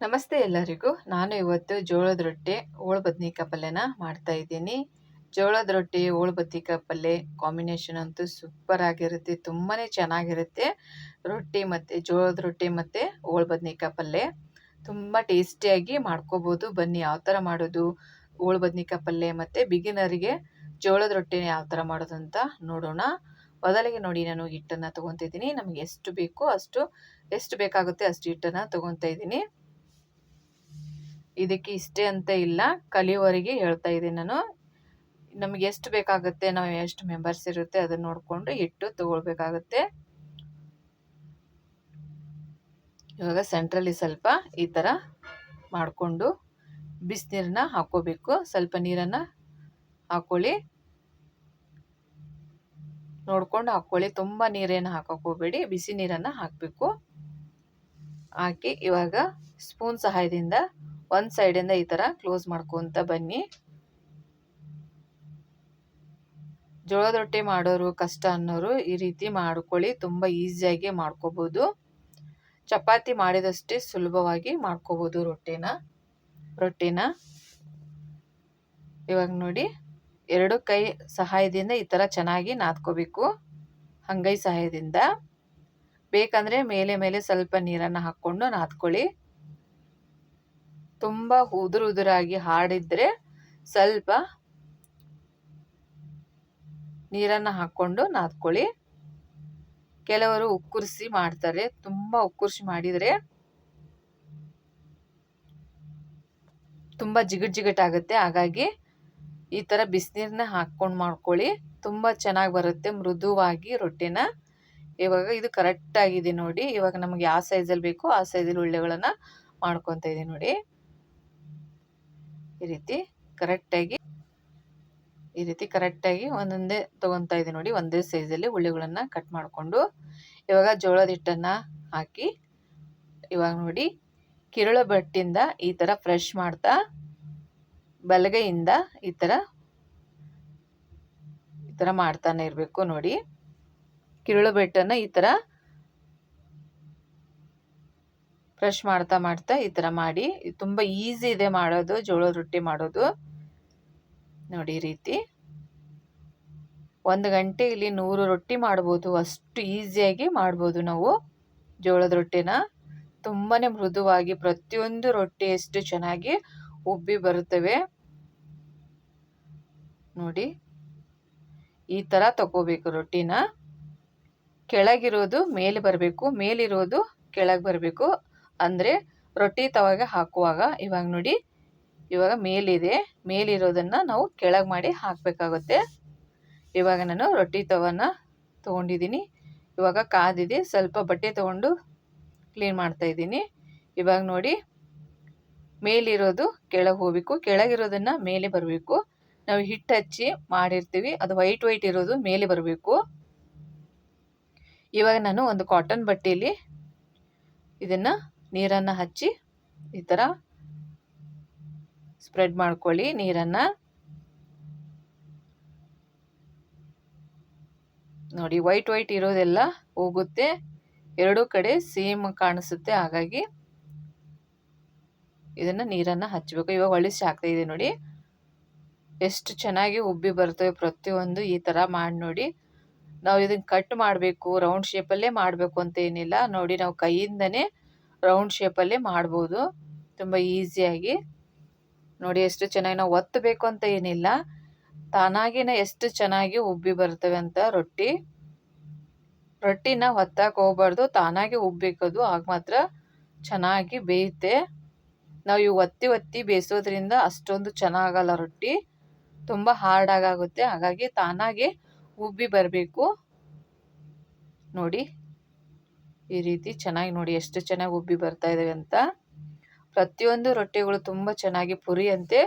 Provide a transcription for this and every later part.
ನಮಸ್ತೆ ಎಲ್ಲರಿಗೂ. ನಾನು ಇವತ್ತು ಜೋಳದ ರೊಟ್ಟಿ, ಓಳು ಬದ್ನಿಕಾಯಿ ಪಲ್ಯನ ಮಾಡ್ತಾ ಇದ್ದೀನಿ. ಜೋಳದ ರೊಟ್ಟಿ, ಓಳು ಬದ್ನಿಕಾಯಿ ಪಲ್ಯ ಕಾಂಬಿನೇಷನ್ ಅಂತೂ ಸೂಪರ್ ಆಗಿರುತ್ತೆ ತುಂಬಾ ಚೆನ್ನಾಗಿರುತ್ತೆ. ರೊಟ್ಟಿ ಮತ್ತು, ಜೋಳದ ರೊಟ್ಟಿ ಮತ್ತು ಓಳು ಬದ್ನಿಕಾಯಿ ಪಲ್ಯ. ತುಂಬ ಟೇಸ್ಟಿಯಾಗಿ ಮಾಡ್ಕೋಬೋದು. ಬನ್ನಿ ಯಾವ ಥರ ಮಾಡೋದು, ಓಳು ಬದ್ನಿಕಾಯಿ ಪಲ್ಯ ಮತ್ತು ಬಿಗಿನರಿಗೆ ಜೋಳದ ರೊಟ್ಟಿನ ಯಾವ ಥರ ಮಾಡೋದು ಅಂತ ನೋಡೋಣ. ಮೊದಲಿಗೆ ನೋಡಿ ನಾನು ಹಿಟ್ಟನ್ನು ತೊಗೊತಿದ್ದೀನಿ. ನಮಗೆ ಎಷ್ಟು ಬೇಕೋ ಅಷ್ಟು, ಎಷ್ಟು ಬೇಕಾಗುತ್ತೆ ಅಷ್ಟು ಹಿಟ್ಟನ್ನು ತೊಗೊತಾ ಇದ್ದೀನಿ. ಇದಕ್ಕೆ ಇಷ್ಟೇ ಅಂತ ಇಲ್ಲ ಕಲಿಯುವವರೆಗೆ ಹೇಳ್ತಾ ಇದ್ದೀನಿ ನಾನು. ನಮಗೆ ಎಷ್ಟು ಬೇಕಾಗುತ್ತೆ, ನಾವು ಎಷ್ಟು ಮೆಂಬರ್ಸ್ ಇರುತ್ತೆ ಅದನ್ನ ನೋಡಿಕೊಂಡು ಇಟ್ಟು ತಗೊಳ್ಬೇಕಾಗುತ್ತೆ. ಇವಾಗ ಸೆಂಟ್ರಲ್ಲಿ ಸ್ವಲ್ಪ ಈ ಥರ ಮಾಡಿಕೊಂಡು ಬಿಸಿನೀರನ್ನ ಹಾಕೋಬೇಕು. ಸ್ವಲ್ಪ ನೀರನ್ನು ಹಾಕ್ಕೊಳ್ಳಿ ನೋಡ್ಕೊಂಡು ಹಾಕ್ಕೊಳ್ಳಿ ತುಂಬ ನೀರೇನು ಹಾಕೋಕೆ ಹೋಗಬೇಡಿ. ಬಿಸಿ ನೀರನ್ನು ಹಾಕಬೇಕು. ಹಾಕಿ ಇವಾಗ ಸ್ಪೂನ್ ಸಹಾಯದಿಂದ ಒಂದು ಸೈಡಿಂದ ಈ ಥರ ಕ್ಲೋಸ್ ಮಾಡ್ಕೊತ ಬನ್ನಿ. ಜೋಳದ ರೊಟ್ಟಿ ಮಾಡೋರು ಕಷ್ಟ ಅನ್ನೋರು ಈ ರೀತಿ ಮಾಡ್ಕೊಳ್ಳಿ, ತುಂಬ ಈಸಿಯಾಗಿ ಮಾಡ್ಕೋಬೋದು. ಚಪಾತಿ ಮಾಡಿದಷ್ಟೇ ಸುಲಭವಾಗಿ ಮಾಡ್ಕೋಬೋದು ರೊಟ್ಟಿನ ರೊಟ್ಟಿನ. ಇವಾಗ ನೋಡಿ, ಎರಡು ಕೈ ಸಹಾಯದಿಂದ ಈ ಥರ ಚೆನ್ನಾಗಿ ನಾದ್ಕೋಬೇಕು, ಹಂಗೈ ಸಹಾಯದಿಂದ. ಬೇಕಂದರೆ ಮೇಲೆ ಮೇಲೆ ಸ್ವಲ್ಪ ನೀರನ್ನು ಹಾಕ್ಕೊಂಡು ನಾದ್ಕೊಳ್ಳಿ. ತುಂಬ ಉದುರು ಉದುರಾಗಿ ಹಾಡಿದ್ರೆ ಸ್ವಲ್ಪ ನೀರನ್ನು ಹಾಕ್ಕೊಂಡು ನಾದ್ಕೊಳ್ಳಿ. ಕೆಲವರು ಉಕ್ಕುರಿಸಿ ಮಾಡ್ತಾರೆ, ತುಂಬ ಉಕ್ಕುರಿಸಿ ಮಾಡಿದರೆ ತುಂಬ ಜಿಗಟ್ ಜಿಗಟ್ ಆಗುತ್ತೆ. ಹಾಗಾಗಿ ಈ ಥರ ಬಿಸಿನೀರನ್ನ ಹಾಕ್ಕೊಂಡು ಮಾಡ್ಕೊಳ್ಳಿ. ತುಂಬ ಚೆನ್ನಾಗಿ ಬರುತ್ತೆ ಮೃದುವಾಗಿ ರೊಟ್ಟಿನ. ಇವಾಗ ಇದು ಕರೆಕ್ಟಾಗಿದೆ ನೋಡಿ. ಇವಾಗ ನಮಗೆ ಯಾವ ಸೈಜಲ್ಲಿ ಬೇಕೋ ಆ ಸೈಜಲ್ಲಿ ಉಳ್ಳೆಗಳನ್ನು ಮಾಡ್ಕೊತ ಇದ್ದೀನಿ ನೋಡಿ. ಈ ರೀತಿ ಕರೆಕ್ಟಾಗಿ, ಈ ರೀತಿ ಕರೆಕ್ಟಾಗಿ ಒಂದೊಂದೇ ತೊಗೊತಾ ಇದೆ ನೋಡಿ, ಒಂದೇ ಸೈಜಲ್ಲಿ ಉಳ್ಳಿಗಳನ್ನು ಕಟ್ ಮಾಡಿಕೊಂಡು, ಇವಾಗ ಜೋಳದ ಹಿಟ್ಟನ್ನು ಹಾಕಿ, ಇವಾಗ ನೋಡಿ ಕಿರುಳ ಬಟ್ಟಿಂದ ಈ ಥರ ಫ್ರೆಶ್ ಮಾಡ್ತಾ, ಬಲಗೈಯಿಂದ ಈ ಥರ ಈ ಥರ ಮಾಡ್ತಾನೆ ಇರಬೇಕು ನೋಡಿ. ಕಿರುಳು ಬೆಟ್ಟನ್ನು ಈ ಥರ ಫ್ರೆಶ್ ಮಾಡ್ತಾ ಮಾಡ್ತಾ ಈ ಥರ ಮಾಡಿ ತುಂಬ ಈಸಿ ಇದೆ ಮಾಡೋದು ಜೋಳದ ರೊಟ್ಟಿ ಮಾಡೋದು. ನೋಡಿ ರೀತಿ. ಒಂದು ಗಂಟೆ ಇಲ್ಲಿ ನೂರು ರೊಟ್ಟಿ ಮಾಡ್ಬೋದು, ಅಷ್ಟು ಈಸಿಯಾಗಿ ಮಾಡ್ಬೋದು ನಾವು ಜೋಳದ ರೊಟ್ಟಿನ. ತುಂಬಾ ಮೃದುವಾಗಿ ಪ್ರತಿಯೊಂದು ರೊಟ್ಟಿ ಎಷ್ಟು ಚೆನ್ನಾಗಿ ಉಬ್ಬಿ ಬರುತ್ತವೆ. ನೋಡಿ, ಈ ಥರ ತಗೋಬೇಕು ರೊಟ್ಟಿನ. ಕೆಳಗಿರೋದು, ಮೇಲೆ ಬರಬೇಕು, ಮೇಲಿರೋದು, ಕೆಳಗೆ ಬರಬೇಕು. ಅಂದರೆ ರೊಟ್ಟಿ ತವಾಗೆ ಹಾಕುವಾಗ ಇವಾಗ ನೋಡಿ, ಇವಾಗ ಮೇಲಿದೆ. ಮೇಲಿರೋದನ್ನು ನಾವು ಕೆಳಗೆ ಮಾಡಿ ಹಾಕಬೇಕಾಗುತ್ತೆ. ಇವಾಗ ನಾನು ರೊಟ್ಟಿ ತವನ ತೊಗೊಂಡಿದ್ದೀನಿ ಇವಾಗ ಕಾದಿದೆ. ಸ್ವಲ್ಪ ಬಟ್ಟೆ ತೊಗೊಂಡು ಕ್ಲೀನ್ ಮಾಡ್ತಾ ಇದ್ದೀನಿ. ಇವಾಗ ನೋಡಿ, ಮೇಲಿರೋದು ಕೆಳಗೆ ಹೋಗಬೇಕು. ಕೆಳಗಿರೋದನ್ನು ಮೇಲೆ ಬರಬೇಕು. ನಾವು ಹಿಟ್ಟು ಹಚ್ಚಿ ಮಾಡಿರ್ತೀವಿ. ಅದು ವೈಟ್ ವೈಟ್ ಇರೋದು ಮೇಲೆ ಬರಬೇಕು. ಇವಾಗ ನಾನು ಒಂದು ಕಾಟನ್ ಬಟ್ಟೆಯಲ್ಲಿ ಇದನ್ನು ನೀರನ್ನು ಹಚ್ಚಿ ಈ ಥರ ಸ್ಪ್ರೆಡ್ ಮಾಡ್ಕೊಳ್ಳಿ ನೀರನ್ನು. ನೋಡಿ ವೈಟ್ ವೈಟ್ ಇರೋದೆಲ್ಲ ಹೋಗುತ್ತೆ. ಎರಡೂ ಕಡೆ ಸೇಮ್ ಕಾಣಿಸುತ್ತೆ, ಹಾಗಾಗಿ ಇದನ್ನು ನೀರನ್ನು ಹಚ್ಚಬೇಕು. ಇವಾಗ ಹೊಳಿಸಿ ಹಾಕ್ತಾ ಇದೆ ನೋಡಿ. ಎಷ್ಟು ಚೆನ್ನಾಗಿ ಉಬ್ಬಿ ಬರ್ತವೆ ಪ್ರತಿಯೊಂದು ಈ ಥರ ಮಾಡಿ ನೋಡಿ. ನಾವು ಇದನ್ನು ಕಟ್ ಮಾಡಬೇಕು ರೌಂಡ್ ಶೇಪಲ್ಲೇ ಮಾಡಬೇಕು ಅಂತ ಏನಿಲ್ಲ. ನೋಡಿ ನಾವು ಕೈಯಿಂದನೇ ರೌಂಡ್ ಶೇಪಲ್ಲಿ ಮಾಡ್ಬೋದು. ತುಂಬ ಈಸಿಯಾಗಿ ನೋಡಿ ಎಷ್ಟು ಚೆನ್ನಾಗಿ ನಾವು ಒತ್ತಬೇಕು ಅಂತ ಏನಿಲ್ಲ. ತಾನಾಗಿನ ಎಷ್ಟು ಚೆನ್ನಾಗಿ ಉಬ್ಬಿ ಬರ್ತವೆ ಅಂತ ರೊಟ್ಟಿ. ರೊಟ್ಟಿನ ಹೊತ್ತಕ್ಕೆ ಹೋಗ್ಬಾರ್ದು. ತಾನಾಗಿ ಉಬ್ಬೇಕದು. ಆಗ ಮಾತ್ರ ಚೆನ್ನಾಗಿ ಬೇಯುತ್ತೆ. ನಾವು ಇವು ಒತ್ತಿ ಒತ್ತಿ ಬೇಯಿಸೋದ್ರಿಂದ ಅಷ್ಟೊಂದು ಚೆನ್ನಾಗಲ್ಲ ರೊಟ್ಟಿ. ತುಂಬ ಹಾರ್ಡಾಗುತ್ತೆ ಹಾಗಾಗಿ ತಾನಾಗೆ ಉಬ್ಬಿ ಬರಬೇಕು. ನೋಡಿ. ಈ ರೀತಿ ಚೆನ್ನಾಗಿ ನೋಡಿ ಎಷ್ಟು ಚೆನ್ನಾಗಿ ಉಬ್ಬಿ ಬರ್ತಾ ಇದ್ದಾವೆ ಅಂತ. ಪ್ರತಿಯೊಂದು ರೊಟ್ಟಿಗಳು ತುಂಬ ಚೆನ್ನಾಗಿ ಪುರಿಯಂತೆ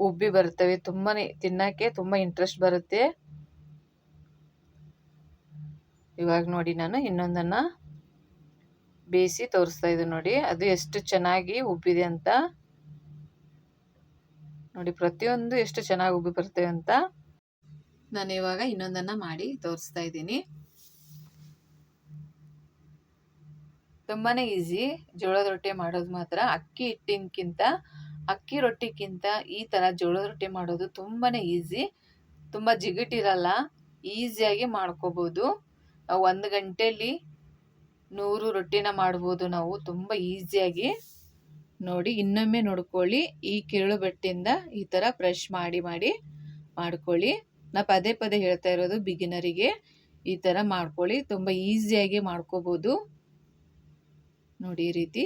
ಉಬ್ಬಿ ಬರ್ತವೆ. ತುಂಬಾ ತಿನ್ನೋಕ್ಕೆ ತುಂಬ ಇಂಟ್ರೆಸ್ಟ್ ಬರುತ್ತೆ. ಇವಾಗ ನೋಡಿ ನಾನು ಇನ್ನೊಂದನ್ನು ಬೇಯಿಸಿ ತೋರಿಸ್ತಾ ಇದ್ದೀನಿ ನೋಡಿ. ಅದು ಎಷ್ಟು ಚೆನ್ನಾಗಿ ಉಬ್ಬಿದೆ ಅಂತ. ನೋಡಿ ಪ್ರತಿಯೊಂದು ಎಷ್ಟು ಚೆನ್ನಾಗಿ ಉಬ್ಬಿ ಬರ್ತವೆ ಅಂತ. ನಾನು ಇವಾಗ ಇನ್ನೊಂದನ್ನು ಮಾಡಿ ತೋರಿಸ್ತಾ ಇದ್ದೀನಿ. ತುಂಬಾ ಈಸಿ. ಜೋಳದ ರೊಟ್ಟಿ ಮಾಡೋದು ಮಾತ್ರ. ಅಕ್ಕಿ ಹಿಟ್ಟಿನಕ್ಕಿಂತ ಅಕ್ಕಿ ರೊಟ್ಟಿಗಿಂತ ಈ ಥರ ಜೋಳದ ರೊಟ್ಟಿ ಮಾಡೋದು ತುಂಬಾ ಈಸಿ. ತುಂಬ ಜಿಗಿಟಿರಲ್ಲ. ಈಸಿಯಾಗಿ ಮಾಡ್ಕೋಬೋದು. ಒಂದು ಗಂಟೆಯಲ್ಲಿ ನೂರು ರೊಟ್ಟಿನ ಮಾಡ್ಬೋದು ನಾವು. ತುಂಬ ಈಸಿಯಾಗಿ. ನೋಡಿ, ಇನ್ನೊಮ್ಮೆ ನೋಡ್ಕೊಳ್ಳಿ. ಈ ಕಿರುಳು ಬೆಟ್ಟಿಂದ ಈ ಥರ ಬ್ರಷ್ ಮಾಡಿ ಮಾಡಿ ಮಾಡ್ಕೊಳ್ಳಿ. ನಾ ಪದೇ ಪದೇ ಹೇಳ್ತಾ ಇರೋದು ಬಿಗಿನರಿಗೆ ಈ ಥರ ಮಾಡ್ಕೊಳ್ಳಿ. ತುಂಬ ಈಸಿಯಾಗಿ ಮಾಡ್ಕೋಬೋದು. ನೋಡಿ ಈ ರೀತಿ.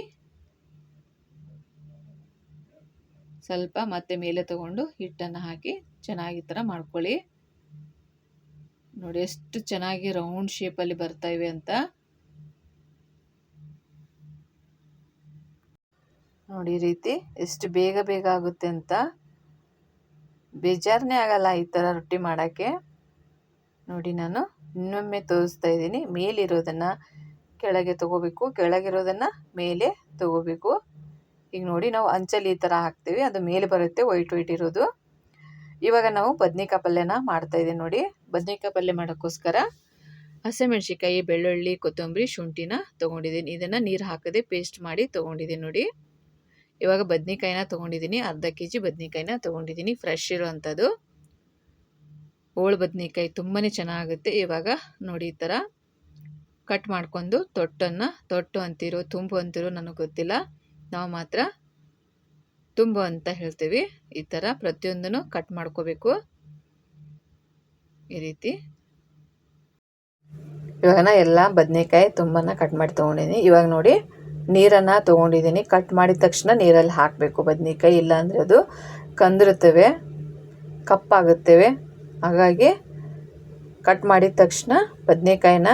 ಸ್ವಲ್ಪ ಮತ್ತೆ ಮೇಲೆ ತಗೊಂಡು ಹಿಟ್ಟನ್ನು ಹಾಕಿ ಚೆನ್ನಾಗಿ ಥರ ಮಾಡ್ಕೊಳ್ಳಿ. ನೋಡಿ ಎಷ್ಟು ಚೆನ್ನಾಗಿ ರೌಂಡ್ ಶೇಪಲ್ಲಿ ಬರ್ತಾ ಇವೆ ಅಂತ. ನೋಡಿ ಈ ರೀತಿ ಎಷ್ಟು ಬೇಗ ಬೇಗ ಆಗುತ್ತೆ ಅಂತ. ಬೇಜಾರನೇ ಆಗಲ್ಲ ಈ ಥರ ರೊಟ್ಟಿ ಮಾಡೋಕ್ಕೆ. ನೋಡಿ ನಾನು ಇನ್ನೊಮ್ಮೆ ತೋರಿಸ್ತಾ ಇದ್ದೀನಿ. ಮೇಲಿರೋದನ್ನು ಕೆಳಗೆ ತಗೋಬೇಕು. ಕೆಳಗಿರೋದನ್ನು ಮೇಲೆ ತಗೋಬೇಕು. ಈಗ ನೋಡಿ ನಾವು ಅಂಚಲ್ಲಿ ಈ ಥರ ಹಾಕ್ತೀವಿ. ಅದು ಮೇಲೆ ಬರುತ್ತೆ, ವೈಟ್ ವೈಟ್ ಇರೋದು. ಇವಾಗ ನಾವು ಬದ್ನಿಕಾಯಿ ಪಲ್ಯನ ಮಾಡ್ತಾಯಿದ್ದೀವಿ ನೋಡಿ. ಬದ್ನಿಕಾಯಿ ಪಲ್ಯ ಮಾಡೋಕ್ಕೋಸ್ಕರ ಹಸಿಮೆಣ್ಸಿಕಾಯಿ ಬೆಳ್ಳುಳ್ಳಿ, ಕೊತ್ತಂಬರಿ, ಶುಂಠಿನ ತೊಗೊಂಡಿದ್ದೀನಿ. ಇದನ್ನು ನೀರು ಹಾಕದೆ ಪೇಸ್ಟ್ ಮಾಡಿ ತೊಗೊಂಡಿದ್ದೀನಿ ನೋಡಿ. ಇವಾಗ ಬದ್ನಿಕಾಯಿನ ತೊಗೊಂಡಿದ್ದೀನಿ. ಅರ್ಧ ಕೆ ಜಿ ಬದ್ನಿಕಾಯಿನ ತೊಗೊಂಡಿದ್ದೀನಿ. ಫ್ರೆಶ್ ಇರುವಂಥದ್ದು. ಹೋಳು ಬದ್ನಿಕಾಯಿ ತುಂಬಾ ಚೆನ್ನಾಗುತ್ತೆ. ಇವಾಗ ನೋಡಿ ಈ ಥರ ಕಟ್ ಮಾಡ್ಕೊಂಡು ತೊಟ್ಟನ್ನು, ತೊಟ್ಟು ಅಂತಿರೋ, ತುಂಬು ಅಂತಿರೋ ನನಗೆ ಗೊತ್ತಿಲ್ಲ. ನಾವು ಮಾತ್ರ ತುಂಬು ಅಂತ ಹೇಳ್ತೀವಿ. ಈ ಥರ ಪ್ರತಿಯೊಂದನ್ನು ಕಟ್ ಮಾಡ್ಕೋಬೇಕು. ಈ ರೀತಿ. ಇವಾಗ ನಾ ಎಲ್ಲ ಬದನೆಕಾಯಿ ತುಂಬನ ಕಟ್ ಮಾಡಿ ತೊಗೊಂಡಿದ್ದೀನಿ ಇವಾಗ ನೋಡಿ, ನೀರನ್ನು ತೊಗೊಂಡಿದ್ದೀನಿ ಕಟ್ ಮಾಡಿದ ತಕ್ಷಣ ನೀರಲ್ಲಿ ಹಾಕಬೇಕು ಬದನೆಕಾಯಿ. ಇಲ್ಲಾಂದರೆ ಅದು ಕಂದಿರುತ್ತವೆ, ಕಪ್ಪಾಗುತ್ತವೆ. ಹಾಗಾಗಿ ಕಟ್ ಮಾಡಿದ ತಕ್ಷಣ ಬದನೆಕಾಯಿನ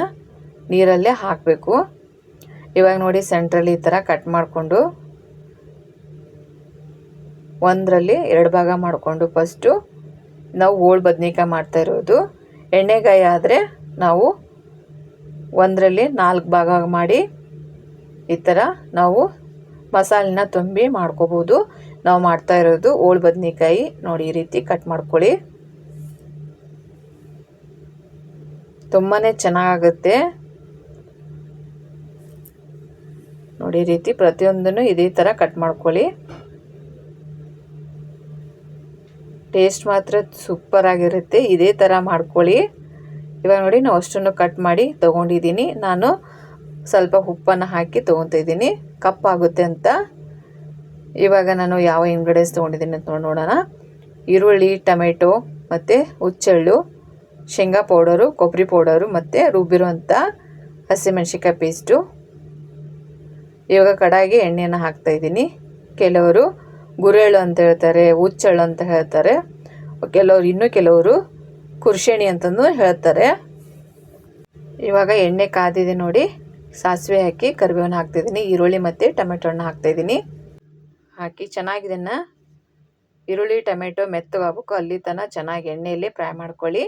ನೀರಲ್ಲೇ ಹಾಕಬೇಕು. ಇವಾಗ ನೋಡಿ ಸೆಂಟ್ರಲ್ಲಿ ಈ ಥರ ಕಟ್ ಮಾಡಿಕೊಂಡು ಒಂದರಲ್ಲಿ ಎರಡು ಭಾಗ ಮಾಡಿಕೊಂಡು ಫಸ್ಟು ನಾವು ಓಳ್ ಬದ್ನಿಕಾಯಿ ಮಾಡ್ತಾ ಇರೋದು. ಎಣ್ಣೆಗಾಯಿ ಆದರೆ ನಾವು ಒಂದರಲ್ಲಿ ನಾಲ್ಕು ಭಾಗ ಮಾಡಿ ಈ ಥರ ನಾವು ಮಸಾಲಿನ ತುಂಬಿ ಮಾಡ್ಕೋಬೋದು. ನಾವು ಮಾಡ್ತಾ ಇರೋದು ಓಳ್ ಬದ್ನಿಕಾಯಿ. ನೋಡಿ ಈ ರೀತಿ ಕಟ್ ಮಾಡ್ಕೊಳ್ಳಿ. ತುಂಬಾ ಚೆನ್ನಾಗುತ್ತೆ ನೋಡಿ, ಈ ರೀತಿ ಪ್ರತಿಯೊಂದನ್ನು ಇದೇ ಥರ ಕಟ್ ಮಾಡ್ಕೊಳ್ಳಿ. ಟೇಸ್ಟ್ ಮಾತ್ರ ಸೂಪರ್ ಆಗಿರುತ್ತೆ. ಇದೇ ಥರ ಮಾಡ್ಕೊಳ್ಳಿ. ಇವಾಗ ನೋಡಿ, ನಾವು ಅಷ್ಟನ್ನು ಕಟ್ ಮಾಡಿ ತೊಗೊಂಡಿದ್ದೀನಿ. ನಾನು ಸ್ವಲ್ಪ ಉಪ್ಪನ್ನು ಹಾಕಿ ತೊಗೊತಾ ಇದ್ದೀನಿ. ಕಪ್ಪಾಗುತ್ತೆ ಅಂತ. ಇವಾಗ ನಾನು ಯಾವ ಇಂಗ್ರೀಡಿಯೆಂಟ್ಸ್ ತೊಗೊಂಡಿದ್ದೀನಿ ಅಂತ ನೋಡೋಣ. ಈರುಳ್ಳಿ, ಟೊಮೆಟೊ ಮತ್ತು ಹುಚ್ಚೆಳ್ಳು, ಶೇಂಗಾ ಪೌಡರು, ಕೊಬ್ಬರಿ ಪೌಡರು ಮತ್ತು ರುಬ್ಬಿರುವಂಥ ಹಸಿಮೆಣ್ಸಿಕಾಯಿ ಪೇಸ್ಟು ಇವಾಗ ಕಡಾಯಿಗೆ ಎಣ್ಣೆಯನ್ನು ಹಾಕ್ತಾಯಿದ್ದೀನಿ ಕೆಲವರು ಗುರೆಳು ಅಂತ ಹೇಳ್ತಾರೆ ಉಚ್ಚಳು ಅಂತ ಹೇಳ್ತಾರೆ. ಕೆಲವರು ಇನ್ನೂ ಕೆಲವರು ಕುರ್ಷಣಿ ಅಂತಂದು ಹೇಳ್ತಾರೆ. ಇವಾಗ ಎಣ್ಣೆ ಕಾದಿದೆ ನೋಡಿ, ಸಾಸಿವೆ ಹಾಕಿ ಕರಿಬೇವನ್ನು ಹಾಕ್ತಾಯಿದ್ದೀನಿ ಈರುಳ್ಳಿ ಮತ್ತು ಟೊಮೆಟೊ ಹಣ್ಣು ಹಾಕ್ತಾಯಿದ್ದೀನಿ ಹಾಕಿ ಚೆನ್ನಾಗಿದನ್ನು ಈರುಳ್ಳಿ, ಟೊಮೆಟೊ ಮೆತ್ತಗಾಗಬೇಕು ಅಲ್ಲಿ ತನಕ ಚೆನ್ನಾಗಿ ಎಣ್ಣೆಯಲ್ಲಿ ಫ್ರೈ ಮಾಡ್ಕೊಳ್ಳಿ.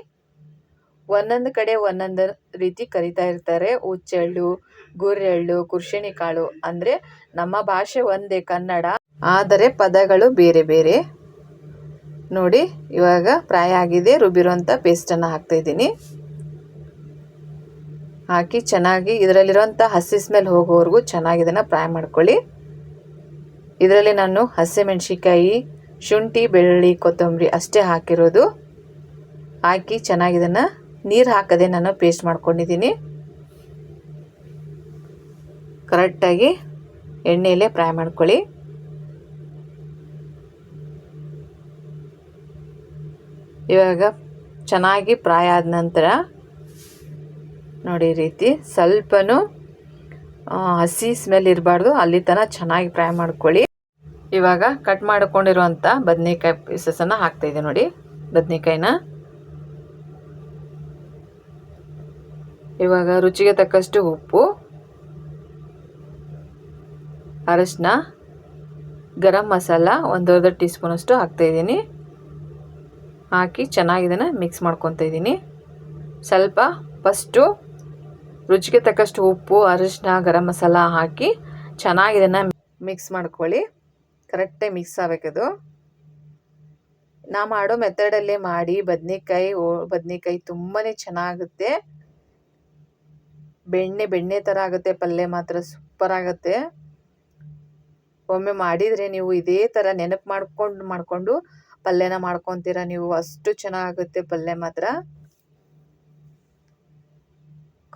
ಒಂದೊಂದು ಕಡೆ ಒಂದೊಂದು ರೀತಿ ಕರಿತಾ ಇರ್ತಾರೆ. ಹುಚ್ಚೆಳ್ಳು ಗುರೆಳ್ಳು ಕುರ್ಶಿಣಿ ಕಾಳು ಅಂದರೆ ನಮ್ಮ ಭಾಷೆ ಒಂದೇ ಕನ್ನಡ. ಆದರೆ ಪದಗಳು ಬೇರೆ ಬೇರೆ. ನೋಡಿ, ಇವಾಗ ಫ್ರೈ ಆಗಿದೆ. ರುಬ್ಬಿರೋಂಥ ಪೇಸ್ಟನ್ನು ಹಾಕ್ತಾಯಿದ್ದೀನಿ ಹಾಕಿ ಚೆನ್ನಾಗಿ ಇದರಲ್ಲಿರೋಂಥ ಹಸಿ ಸ್ಮೆಲ್ ಹೋಗೋವರೆಗೂ ಚೆನ್ನಾಗಿ ಇದನ್ನು ಫ್ರೈ ಮಾಡ್ಕೊಳ್ಳಿ. ಇದರಲ್ಲಿ ನಾನು ಹಸಿಮೆಣ್ಸಿಕಾಯಿ ಶುಂಠಿ, ಬೆಳ್ಳುಳ್ಳಿ, ಕೊತ್ತಂಬರಿ ಅಷ್ಟೇ ಹಾಕಿರೋದು. ಹಾಕಿ ಚೆನ್ನಾಗಿ ಇದನ್ನು ನೀರು ಹಾಕದೆ ನಾನು ಪೇಸ್ಟ್ ಮಾಡ್ಕೊಂಡಿದ್ದೀನಿ. ಕರೆಕ್ಟಾಗಿ ಎಣ್ಣೆಯಲ್ಲೇ ಫ್ರೈ ಮಾಡ್ಕೊಳ್ಳಿ. ಇವಾಗ ಚೆನ್ನಾಗಿ ಫ್ರೈ ಆದ ನಂತರ ನೋಡಿ ರೀತಿ ಸ್ವಲ್ಪನೂ ಹಸಿ ಸ್ಮೆಲ್ ಇರಬಾರ್ದು, ಅಲ್ಲಿ ತನಕ ಚೆನ್ನಾಗಿ ಫ್ರೈ ಮಾಡ್ಕೊಳ್ಳಿ. ಇವಾಗ ಕಟ್ ಮಾಡಿಕೊಂಡಿರುವಂಥ ಬದನೆಕಾಯಿ ಪೀಸಸನ್ನು ಹಾಕ್ತಾಯಿದ್ದೆ ನೋಡಿ. ಬದನೆಕಾಯಿನ. ಇವಾಗ ರುಚಿಗೆ ತಕ್ಕಷ್ಟು ಉಪ್ಪು, ಅರಶಿನ, ಗರಂ ಮಸಾಲ ಒಂದೂವರೆ ಟೀ ಸ್ಪೂನಷ್ಟು ಹಾಕ್ತಾಯಿದ್ದೀನಿ ಹಾಕಿ ಚೆನ್ನಾಗಿ ಇದನ್ನು ಮಿಕ್ಸ್ ಮಾಡ್ಕೊತಾ ಇದ್ದೀನಿ. ಸ್ವಲ್ಪ ಫಸ್ಟು ರುಚಿಗೆ ತಕ್ಕಷ್ಟು ಉಪ್ಪು, ಅರಶಿನ, ಗರಂ ಮಸಾಲ ಹಾಕಿ ಚೆನ್ನಾಗಿ ಇದನ್ನು ಮಿಕ್ಸ್ ಮಾಡ್ಕೊಳ್ಳಿ. ಕರೆಕ್ಟಾಗಿ ಮಿಕ್ಸ್ ಆಗಬೇಕದು. ನಾ ಮಾಡೋ ಮೆಥಡಲ್ಲೇ ಮಾಡಿ ಬದನೆಕಾಯಿ, ಓ, ಬದನೆಕಾಯಿ ತುಂಬಾ ಚೆನ್ನಾಗುತ್ತೆ. ಬೆಣ್ಣೆ ಬೆಣ್ಣೆ ಥರ ಆಗುತ್ತೆ, ಪಲ್ಯ ಮಾತ್ರ ಸೂಪರ್ ಆಗುತ್ತೆ. ಒಮ್ಮೆ ಮಾಡಿದರೆ ನೀವು ಇದೇ ಥರ ನೆನಪು ಮಾಡ್ಕೊಂಡು, ಮಾಡಿಕೊಂಡು ಪಲ್ಯನ ಮಾಡ್ಕೊತೀರ ನೀವು, ಅಷ್ಟು ಚೆನ್ನಾಗುತ್ತೆ ಪಲ್ಯ ಮಾತ್ರ.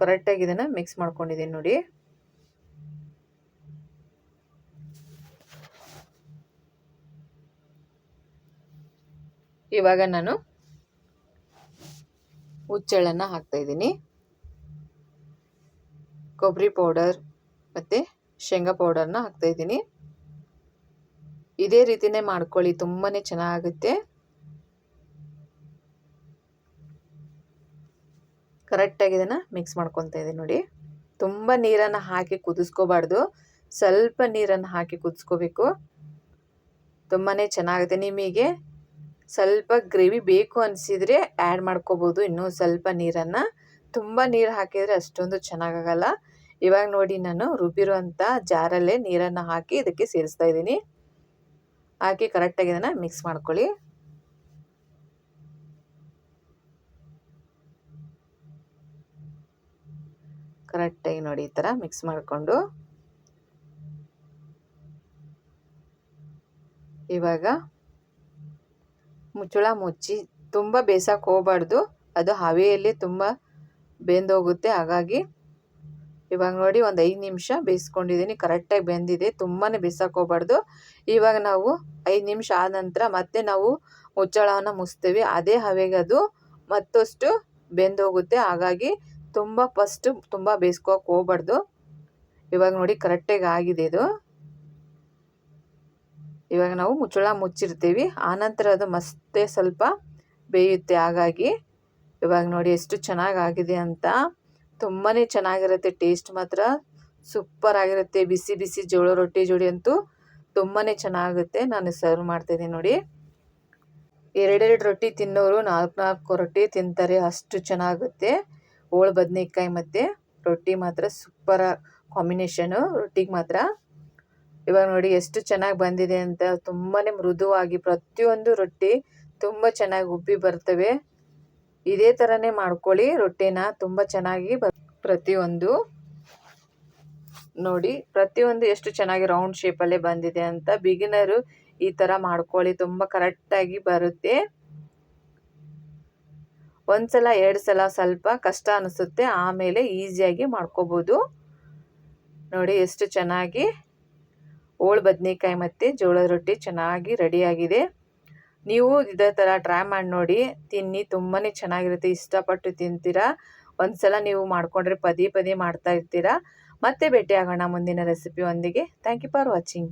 ಕರೆಕ್ಟಾಗಿ ಇದನ್ನು ಮಿಕ್ಸ್ ಮಾಡ್ಕೊಂಡಿದ್ದೀನಿ ನೋಡಿ. ಇವಾಗ ನಾನು ಹುಚ್ಚೆಳ್ಳನ್ನು ಹಾಕ್ತಾಯಿದ್ದೀನಿ ಕೊಬ್ಬರಿ ಪೌಡರ್ ಮತ್ತು ಶೇಂಗಾ ಪೌಡರ್ನ ಹಾಕ್ತಾಯಿದ್ದೀನಿ ಇದೇ ರೀತಿಯೇ ಮಾಡ್ಕೊಳ್ಳಿ ತುಂಬಾ ಚೆನ್ನಾಗುತ್ತೆ. ಕರೆಕ್ಟಾಗಿ ಇದನ್ನು ಮಿಕ್ಸ್ ಮಾಡ್ಕೊತಾ ಇದ್ದೀನಿ ನೋಡಿ. ತುಂಬ ನೀರನ್ನು ಹಾಕಿ ಕುದಿಸ್ಕೋಬಾರ್ದು. ಸ್ವಲ್ಪ ನೀರನ್ನು ಹಾಕಿ ಕುದಿಸ್ಕೋಬೇಕು. ತುಂಬಾ ಚೆನ್ನಾಗುತ್ತೆ. ನಿಮಗೆ ಸ್ವಲ್ಪ ಗ್ರೇವಿ ಬೇಕು ಅನಿಸಿದರೆ ಆ್ಯಡ್ ಮಾಡ್ಕೋಬೋದು. ಇನ್ನೂ ಸ್ವಲ್ಪ ನೀರನ್ನು. ತುಂಬ ನೀರು ಹಾಕಿದರೆ ಅಷ್ಟೊಂದು ಚೆನ್ನಾಗಾಗಲ್ಲ. ಇವಾಗ ನೋಡಿ ನಾನು ರುಬ್ಬಿರುವಂಥ ಜಾರಲ್ಲೇ ನೀರನ್ನು ಹಾಕಿ ಇದಕ್ಕೆ ಸೇರಿಸ್ತಾ ಇದ್ದೀನಿ. ಹಾಕಿ ಕರೆಕ್ಟಾಗಿ ಇದನ್ನು ಮಿಕ್ಸ್ ಮಾಡ್ಕೊಳ್ಳಿ. ಕರೆಕ್ಟಾಗಿ ನೋಡಿ ಈ ಥರ ಮಿಕ್ಸ್ ಮಾಡಿಕೊಂಡು. ಇವಾಗ ಮುಚ್ಚಳ ಮುಚ್ಚಿ ತುಂಬ ಬೇಯಿಸೋಕೆ ಹೋಗಬಾರ್ದು. ಅದು ಹವೆಯಲ್ಲಿ ತುಂಬ ಬೆಂದೋಗುತ್ತೆ. ಹಾಗಾಗಿ ಇವಾಗ ನೋಡಿ ಒಂದು ಐದು ನಿಮಿಷ ಬೇಯಿಸ್ಕೊಂಡಿದ್ದೀನಿ. ಕರೆಕ್ಟಾಗಿ ಬೆಂದಿದೆ. ತುಂಬಾ ಬಿಸಾಕೋಬಾರ್ದು ಇವಾಗ ನಾವು ಐದು ನಿಮಿಷ ಆದ ನಂತರ ಮತ್ತೆ ನಾವು ಮುಚ್ಚಳವನ್ನು ಮುಚ್ತೀವಿ. ಅದೇ ಹವೆಗೆ ಅದು ಮತ್ತಷ್ಟು ಬೆಂದೋಗುತ್ತೆ ಹಾಗಾಗಿ ತುಂಬ ಫಸ್ಟು ತುಂಬ ಬೇಯಿಸ್ಕೋಕೆ ಹೋಗ್ಬಾರ್ದು. ಇವಾಗ ನೋಡಿ ಕರೆಕ್ಟಾಗಿ ಆಗಿದೆ ಇದು. ಇವಾಗ ನಾವು ಮುಚ್ಚಳ ಮುಚ್ಚಿರ್ತೀವಿ. ಆನಂತರ ಅದು ಮತ್ತೆ ಸ್ವಲ್ಪ ಬೇಯುತ್ತೆ. ಹಾಗಾಗಿ ಇವಾಗ ನೋಡಿ ಎಷ್ಟು ಚೆನ್ನಾಗಾಗಿದೆ ಅಂತ. ತುಂಬಾ ಚೆನ್ನಾಗಿರುತ್ತೆ ಟೇಸ್ಟ್ ಮಾತ್ರ. ಸೂಪರ್ ಆಗಿರುತ್ತೆ. ಬಿಸಿ ಬಿಸಿ ಜೋಳ ರೊಟ್ಟಿ ಜೋಡಿ ಅಂತೂ ತುಂಬಾ ಚೆನ್ನಾಗುತ್ತೆ ನಾನು ಸರ್ವ್ ಮಾಡ್ತಾಯಿದ್ದೀನಿ ನೋಡಿ. ಎರಡೆರಡು ರೊಟ್ಟಿ ತಿನ್ನೋರು ನಾಲ್ಕು ನಾಲ್ಕು ರೊಟ್ಟಿ ತಿಂತಾರೆ. ಅಷ್ಟು ಚೆನ್ನಾಗುತ್ತೆ ಹೋಳು ಬದನೇಕಾಯಿ ಮತ್ತು ರೊಟ್ಟಿ ಮಾತ್ರ ಸೂಪರ್ ಕಾಂಬಿನೇಷನು ರೊಟ್ಟಿಗೆ ಮಾತ್ರ. ಇವಾಗ ನೋಡಿ ಎಷ್ಟು ಚೆನ್ನಾಗಿ ಬಂದಿದೆ ಅಂತ. ತುಂಬಾ ಮೃದುವಾಗಿ ಪ್ರತಿಯೊಂದು ರೊಟ್ಟಿ ತುಂಬ ಚೆನ್ನಾಗಿ ಉಬ್ಬಿ ಬರ್ತವೆ. ಇದೇ ಥರನೇ ಮಾಡ್ಕೊಳ್ಳಿ. ರೊಟ್ಟಿನ ತುಂಬ ಚೆನ್ನಾಗಿ ಬ, ಪ್ರತಿಯೊಂದು ನೋಡಿ, ಪ್ರತಿಯೊಂದು ಎಷ್ಟು ಚೆನ್ನಾಗಿ ರೌಂಡ್ ಶೇಪಲ್ಲೇ ಬಂದಿದೆ ಅಂತ ಬಿಗಿನರು ಈ ಥರ ಮಾಡ್ಕೊಳ್ಳಿ. ತುಂಬ ಕರೆಕ್ಟಾಗಿ ಬರುತ್ತೆ. ಒಂದ್ಸಲ ಎರಡು ಸಲ ಸ್ವಲ್ಪ ಕಷ್ಟ ಅನಿಸುತ್ತೆ. ಆಮೇಲೆ ಈಸಿಯಾಗಿ ಮಾಡ್ಕೋಬೋದು. ನೋಡಿ, ಎಷ್ಟು ಚೆನ್ನಾಗಿ ಓಳು ಬದನೆಕಾಯಿ ಮತ್ತು ಜೋಳದ ರೊಟ್ಟಿ ಚೆನ್ನಾಗಿ ರೆಡಿಯಾಗಿದೆ ನೀವು ಇದೇ ಥರ ಟ್ರೈ ಮಾಡಿ ನೋಡಿ, ತಿನ್ನಿ ತುಂಬಾ ಚೆನ್ನಾಗಿರುತ್ತೆ, ಇಷ್ಟಪಟ್ಟು ತಿಂತೀರಾ? ಒಂದು ಸಲ ನೀವು ಮಾಡಿಕೊಂಡ್ರೆ ಪದೇ ಪದೇ ಮಾಡ್ತಾ ಇರ್ತೀರಾ? ಮತ್ತೆ ಆಗೋಣ ಮುಂದಿನ ರೆಸಿಪಿ ಒಂದಿಗೆ. Thank you for watching